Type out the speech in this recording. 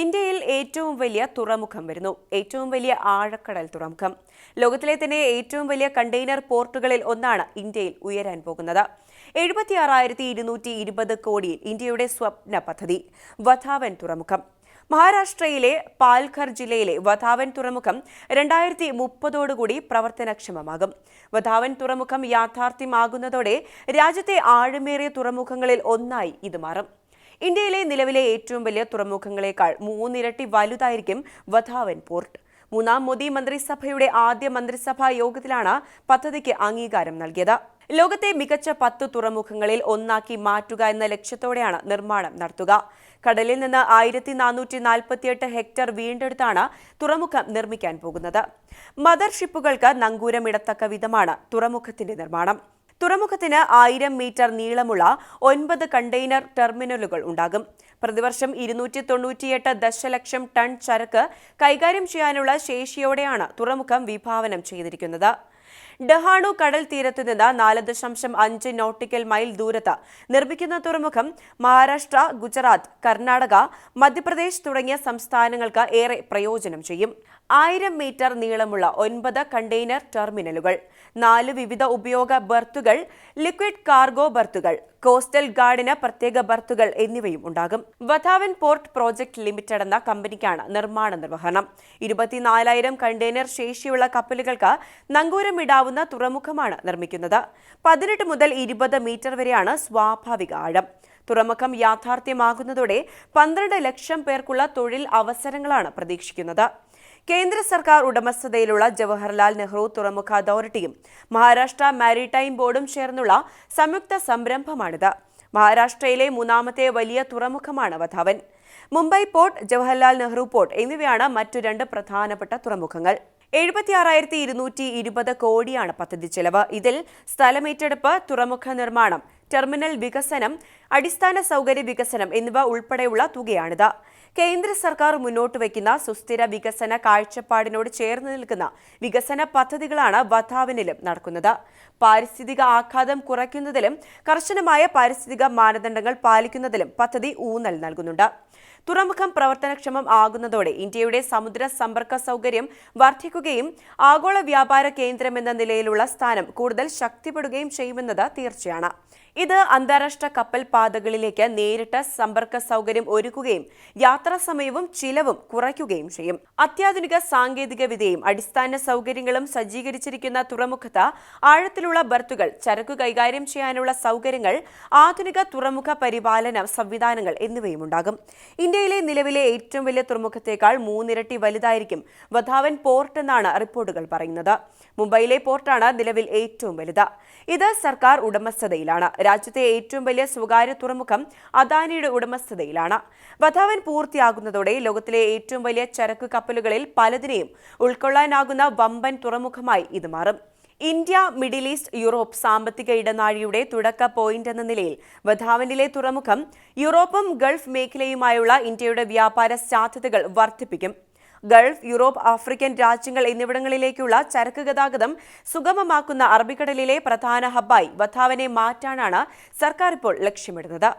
ഇന്ത്യയിൽ ഏറ്റവും വലിയ തുറമുഖം വരുന്നു. ഏറ്റവും വലിയ ആഴക്കടൽ തുറമുഖം. ലോകത്തിലെ തന്നെ ഏറ്റവും വലിയ കണ്ടെയ്നർ പോർട്ടുകളിൽ ഒന്നാണ് ഇന്ത്യയിൽ ഉയരാൻ പോകുന്നത്. എഴുപത്തി ഇരുന്നൂറ്റി ഇരുപത് കോടിയിൽ ഇന്ത്യയുടെ സ്വപ്ന പദ്ധതി വധാവൻ തുറമുഖം. മഹാരാഷ്ട്രയിലെ പാൽഘർ ജില്ലയിലെ വധാവൻ തുറമുഖം രണ്ടായിരത്തി മുപ്പതോടുകൂടി പ്രവർത്തനക്ഷമമാകും. വധാവൻ തുറമുഖം യാഥാർത്ഥ്യമാകുന്നതോടെ രാജ്യത്തെ ആഴമേറിയ തുറമുഖങ്ങളിൽ ഒന്നായി ഇത് മാറും. ഇന്ത്യയിലെ നിലവിലെ ഏറ്റവും വലിയ തുറമുഖങ്ങളെക്കാൾ മൂന്നിരട്ടി വലുതായിരിക്കും വധാവൻ പോർട്ട്. മൂന്നാം മോദി മന്ത്രിസഭയുടെ ആദ്യ മന്ത്രിസഭാ യോഗത്തിലാണ് പദ്ധതിക്ക് അംഗീകാരം നൽകിയത്. ലോകത്തെ മികച്ച പത്ത് തുറമുഖങ്ങളിൽ ഒന്നാക്കി മാറ്റുക എന്ന ലക്ഷ്യത്തോടെയാണ് നിർമ്മാണം നടത്തുക. കടലിൽ നിന്ന് ആയിരത്തി നാനൂറ്റി നാൽപ്പത്തിയെട്ട് ഹെക്ടർ വീണ്ടെടുത്താണ് തുറമുഖം നിർമ്മിക്കാൻ പോകുന്നത്. മദർഷിപ്പുകൾക്ക് നങ്കൂരമിടത്തക്ക വിധമാണ് തുറമുഖത്തിന്റെ നിർമ്മാണം. തുറമുഖത്തിന് ആയിരം മീറ്റർ നീളമുള്ള ഒൻപത് കണ്ടെയ്നർ ടെർമിനലുകൾ ഉണ്ടാകും. പ്രതിവർഷം ഇരുന്നൂറ്റി തൊണ്ണൂറ്റിയെട്ട് ദശലക്ഷം ടൺ ചരക്ക് കൈകാര്യം ചെയ്യാനുള്ള ശേഷിയോടെയാണ് തുറമുഖം വിഭാവനം ചെയ്തിരിക്കുന്നത്. ഡഹാണു കടൽ തീരത്തു നിന്ന് നാല് ദശാംശം അഞ്ച് നോട്ടിക്കൽ മൈൽ ദൂരത്ത് നിർമ്മിക്കുന്ന തുറമുഖം മഹാരാഷ്ട്ര ഗുജറാത്ത് കർണാടക മധ്യപ്രദേശ് തുടങ്ങിയ സംസ്ഥാനങ്ങൾക്ക് ഏറെ പ്രയോജനം ചെയ്യും. ആയിരം മീറ്റർ നീളമുള്ള ഒൻപത് കണ്ടെയ്നർ ടെർമിനലുകൾ നാല് വിവിധ ഉപയോഗ ബർത്തുകൾ ലിക്വിഡ് കാർഗോ ബർത്തുകൾ കോസ്റ്റൽ ഗാർഡിന് പ്രത്യേക ബർത്തുകൾ എന്നിവയും ഉണ്ടാകും. വധാവൻ പോർട്ട് പ്രോജക്ട് ലിമിറ്റഡ് എന്ന കമ്പനിക്കാണ് നിർമ്മാണ നിർവഹണം. ഇരുപത്തിനാലായിരം കണ്ടെയ്നർ ശേഷിയുള്ള കപ്പലുകൾക്ക് നങ്കൂരമിടാവുന്ന തുറമുഖമാണ് നിർമ്മിക്കുന്നത്. പതിനെട്ട് മുതൽ ഇരുപത് മീറ്റർ വരെയാണ് സ്വാഭാവിക ആഴം. തുറമുഖം യാഥാർത്ഥ്യമാകുന്നതോടെ പന്ത്രണ്ട് ലക്ഷം പേർക്കുള്ള തൊഴിൽ അവസരങ്ങളാണ് പ്രതീക്ഷിക്കുന്നത്. കേന്ദ്ര സർക്കാർ ഉടമസ്ഥതയിലുള്ള ജവഹർലാൽ നെഹ്റു തുറമുഖ അതോറിറ്റിയും മഹാരാഷ്ട്ര മാരിടൈം ബോർഡും ചേർന്നുള്ള സംയുക്ത സംരംഭമാണിത്. മഹാരാഷ്ട്രയിലെ മൂന്നാമത്തെ വലിയ തുറമുഖമാണ് വധാവൻ മുംബൈ പോർട്ട് ജവഹർലാൽ നെഹ്റു പോർട്ട് എന്നിവയാണ് മറ്റു രണ്ട് പ്രധാനപ്പെട്ട തുറമുഖങ്ങൾ. എഴുപത്തിയാറായിരത്തി ഇരുന്നൂറ്റി ഇരുപത് കോടിയാണ് പദ്ധതി ചെലവ്. ഇതിൽ സ്ഥലമേറ്റെടുപ്പ് തുറമുഖ നിർമ്മാണം ടെർമിനൽ വികസനം അടിസ്ഥാന സൗകര്യ വികസനം എന്നിവ ഉൾപ്പെടെയുള്ള തുകയാണിത്. കേന്ദ്ര സർക്കാർ മുന്നോട്ട് വയ്ക്കുന്ന സുസ്ഥിര വികസന കാഴ്ചപ്പാടിനോട് ചേർന്ന് നിൽക്കുന്ന വികസന പദ്ധതികളാണ് വധാവിനിലും നടക്കുന്നത്. പാരിസ്ഥിതിക ആഘാതം കുറയ്ക്കുന്നതിലും കർശനമായ പാരിസ്ഥിതിക മാനദണ്ഡങ്ങൾ പാലിക്കുന്നതിലും പദ്ധതി ഊന്നൽ നൽകുന്നുണ്ട്. തുറമുഖം പ്രവർത്തനക്ഷമം ആകുന്നതോടെ ഇന്ത്യയുടെ സമുദ്ര സമ്പർക്ക സൗകര്യം വർദ്ധിക്കുകയും ആഗോള വ്യാപാര കേന്ദ്രമെന്ന നിലയിലുള്ള സ്ഥാനം കൂടുതൽ ശക്തിപ്പെടുകയും ചെയ്യുമെന്നത് തീർച്ചയാണ്. ഇത് അന്താരാഷ്ട്ര കപ്പൽ പാതകളിലേക്ക് നേരിട്ട് സമ്പർക്ക സൗകര്യം ഒരുക്കുകയും യാത്രാ സമയവും ചിലവും കുറയ്ക്കുകയും ചെയ്യും. അത്യാധുനിക സാങ്കേതിക വിദ്യയും അടിസ്ഥാന സൗകര്യങ്ങളും സജ്ജീകരിച്ചിരിക്കുന്ന തുറമുഖത്ത് ആഴത്തിലുള്ള ബർത്തുകൾ ചരക്കു കൈകാര്യം ചെയ്യാനുള്ള സൗകര്യങ്ങൾ ആധുനിക തുറമുഖ പരിപാലന സംവിധാനങ്ങൾ എന്നിവയും ഉണ്ടാകും. ഇന്ത്യയിലെ നിലവിലെ ഏറ്റവും വലിയ തുറമുഖത്തേക്കാൾ മൂന്നിരട്ടി വലുതായിരിക്കും വധാവൻ പോർട്ട് എന്നാണ് റിപ്പോർട്ടുകൾ പറയുന്നത്. മുംബൈയിലെ പോർട്ടാണ് നിലവിൽ ഏറ്റവും വലുത്. ഇത് സർക്കാർ ഉടമസ്ഥതയിലാണ്. രാജ്യത്തെ ഏറ്റവും വലിയ സ്വകാര്യ തുറമുഖം അദാനിയുടെ ഉടമസ്ഥതയിലാണ്. വധാവൻ പൂർത്തിയാകുന്നതോടെ ലോകത്തിലെ ഏറ്റവും വലിയ ചരക്ക് കപ്പലുകളിൽ പലതിനെയും ഉൾക്കൊള്ളാനാകുന്ന വമ്പൻ തുറമുഖമായി ഇത് മാറും. ഇന്ത്യ മിഡിൽ ഈസ്റ്റ് യൂറോപ്പ് സാമ്പത്തിക ഇടനാഴിയുടെ തുടക്ക പോയിന്റ് എന്ന നിലയിൽ വധാവനിലെ തുറമുഖം യൂറോപ്പും ഗൾഫ് മേഖലയുമായുള്ള ഇന്ത്യയുടെ വ്യാപാര സാധ്യതകൾ വർദ്ധിപ്പിക്കും. ഗൾഫ് യൂറോപ്പ് ആഫ്രിക്കൻ രാജ്യങ്ങൾ എന്നിവിടങ്ങളിലേക്കുള്ള ചരക്ക് ഗതാഗതം സുഗമമാക്കുന്ന അറബിക്കടലിലെ പ്രധാന ഹബ്ബായി വധാവനെ മാറ്റാനാണ് സർക്കാർ ഇപ്പോൾ ലക്ഷ്യമിടുന്നത്.